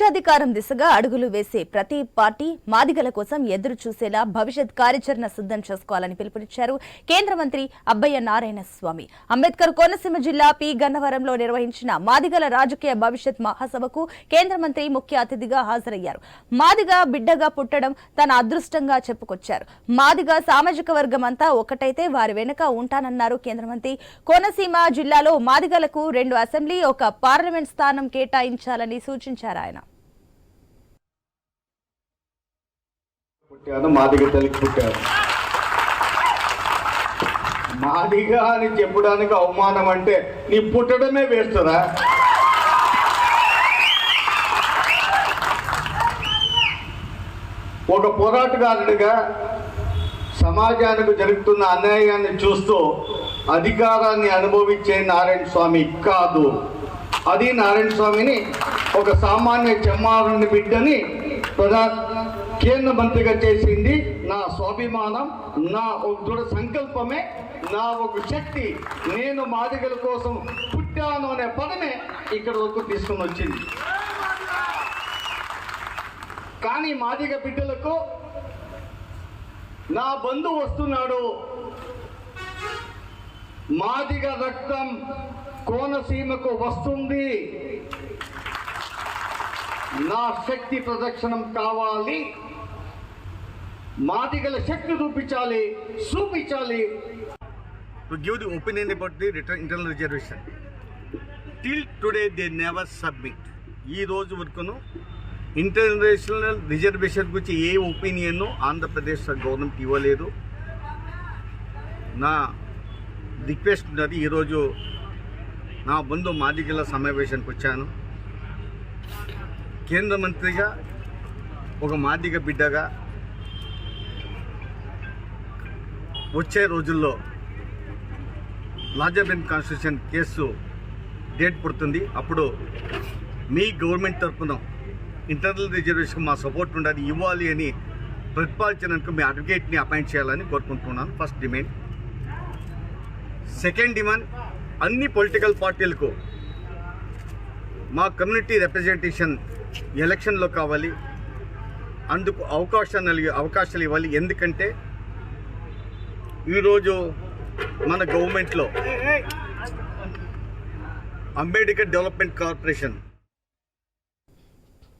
రాజ్యాధికారం దిశగా అడుగులు వేసే ప్రతి పార్టీ మాదిగల కోసం ఎదురు చూసేలా భవిష్యత్ కార్యాచరణ సిద్ధం చేసుకోవాలని పిలుపునిచ్చారు కేంద్ర మంత్రి అబ్బయ్య నారాయణ స్వామి. అంబేద్కర్ కోనసీమ జిల్లా పి. గన్నవరంలో నిర్వహించిన మాదిగల రాజకీయ భవిష్యత్ మహాసభకు కేంద్ర మంత్రి ముఖ్య అతిథిగా హాజరయ్యారు. మాదిగ బిడ్డగా పుట్టడం తన అదృష్టంగా చెప్పుకొచ్చారు. మాదిగ సామాజిక వర్గం అంతా ఒకటైతే వారి వెనుక ఉంటానన్నారు కేంద్ర మంత్రి. కోనసీమ జిల్లాలో మాదిగలకు రెండు అసెంబ్లీ ఒక పార్లమెంట్ స్థానం కేటాయించాలని సూచించారు ఆయన. పుట్టాను మాదిగ తల్లికి పుట్టాను. మాదిగ అని చెప్పడానికి అవమానం అంటే నీ పుట్టడమే వేస్తురా ఒక పోరాటగారుడిగా సమాజానికి జరుగుతున్న అన్యాయాన్ని చూస్తూ అధికారాన్ని అనుభవించే నారాయణ స్వామి కాదు. అది నారాయణ స్వామిని ఒక సామాన్య చెమ్మారుని బిడ్డని ప్రజా కేంద్ర మంత్రిగా చేసింది. నా స్వాభిమానం నా ఒక దృఢ సంకల్పమే నా ఒక శక్తి. నేను మాదిగల కోసం పుట్టాను అనే పదమే ఇక్కడ వరకు తీసుకుని వచ్చింది. కానీ మాదిగ బిడ్డలకు నా బంధువు వస్తున్నాడు. మాదిగ రక్తం కోనసీమకు వస్తుంది. నా శక్తి ప్రదక్షిణం కావాలి. మాదిగల శక్తి చూపించాలి చూపించాలి. To give the opinion about the return internal reservation. Till today they never ఈ రోజు వరకును ఇంటర్నేషనల్ రిజర్వేషన్ గురించి ఏ ఒపీనియన్ ఆంధ్రప్రదేశ్ గవర్నమెంట్ ఇవ్వలేదు. నా రిక్వెస్ట్ ఉన్నది ఈరోజు నా బంధు మాదిగల సమావేశానికి వచ్చాను. కేంద్ర మంత్రిగా ఒక మాదిగ బిడ్డగా వచ్చే రోజుల్లో లాజాబెన్ కాన్స్టిట్యూషన్ కేసు డేట్ పుడుతుంది. అప్పుడు మీ గవర్నమెంట్ తరఫున ఇంటర్నల్ రిజర్వేషన్ మా సపోర్ట్ ఉండాలి ఇవ్వాలి అని ప్రతిపాదించినందుకు మీ అడ్వకేట్ని అపాయింట్ చేయాలని కోరుకుంటున్నాను. First demand. సెకండ్ డిమాండ్ అన్ని పొలిటికల్ పార్టీలకు మా కమ్యూనిటీ రిప్రజెంటేషన్ ఎలక్షన్లో కావాలి. అందుకు అవకాశాలు అవకాశాలు ఇవ్వాలి. ఎందుకంటే ఈరోజు మన గవర్నమెంట్లో అంబేద్కర్ డెవలప్మెంట్ కార్పొరేషన్